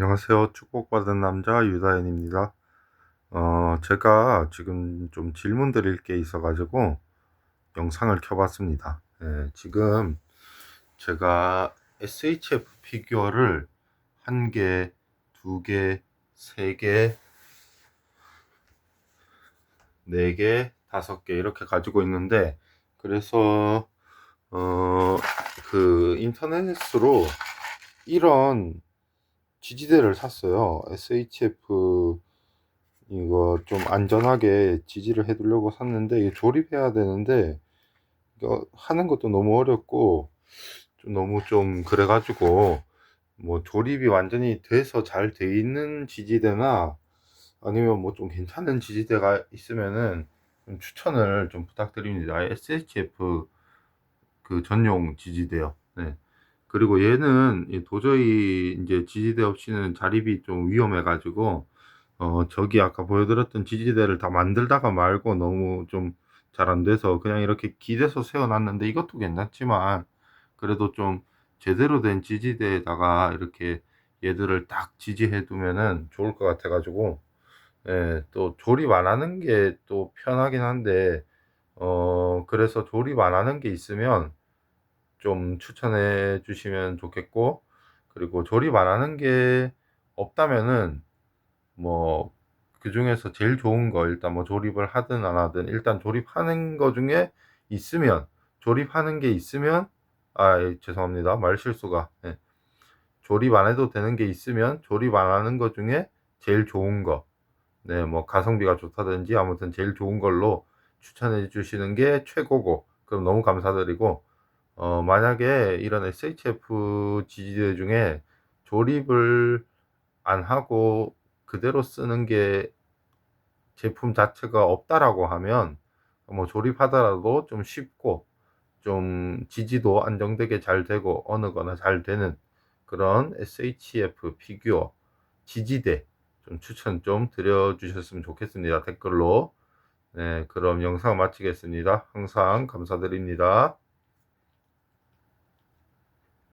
안녕하세요. 축복받은 남자 유다현입니다. 어, 제가 지금 좀 질문 드릴 게 있어가지고 영상을 켜봤습니다. 예, 지금 제가 SHF 피규어를 한 개, 두 개, 세 개, 네 개, 다섯 개 이렇게 가지고 있는데 그래서 어, 그 인터넷으로 이런 지지대를 샀어요. SHF 이거 좀 안전하게 지지를 해두려고 샀는데 이게 조립해야 되는데 이거 하는 것도 너무 어렵고 좀 너무 좀 그래가지고 뭐 조립이 완전히 돼서 잘 돼 있는 지지대나 아니면 뭐 좀 괜찮은 지지대가 있으면은 좀 추천을 좀 부탁드립니다. SHF 그 전용 지지대요. 네. 그리고 얘는 이 도저히 이제 지지대 없이는 자립이 좀 위험해가지고 어 저기 아까 보여드렸던 지지대를 다 만들다가 말고 너무 좀 잘 안 돼서 그냥 이렇게 기대서 세워놨는데 이것도 괜찮지만 그래도 좀 제대로 된 지지대에다가 이렇게 얘들을 딱 지지해 두면은 좋을 것 같아가지고 예, 또 조립 안 하는 게 또 편하긴 한데 어 그래서 조립 안 하는 게 있으면 좀 추천해 주시면 좋겠고 그리고 조립 안 하는 게 없다면은 뭐 그 중에서 제일 좋은 거 일단 뭐 조립을 하든 안 하든 일단 조립하는 거 중에 있으면 조립하는 게 있으면 아 예, 죄송합니다. 말 실수가. 예. 조립 안 해도 되는 게 있으면 조립 안 하는 거 중에 제일 좋은 거. 네, 뭐 가성비가 좋다든지 아무튼 제일 좋은 걸로 추천해 주시는 게 최고고. 그럼 너무 감사드리고 어, 만약에 이런 SHF 지지대 중에 조립을 안 하고 그대로 쓰는 게 제품 자체가 없다라고 하면 뭐 조립하더라도 좀 쉽고 좀 지지도 안정되게 잘 되고 어느 거나 잘 되는 그런 SHF 피규어 지지대 좀 추천 좀 드려주셨으면 좋겠습니다. 댓글로. 네, 그럼 영상 마치겠습니다. 항상 감사드립니다.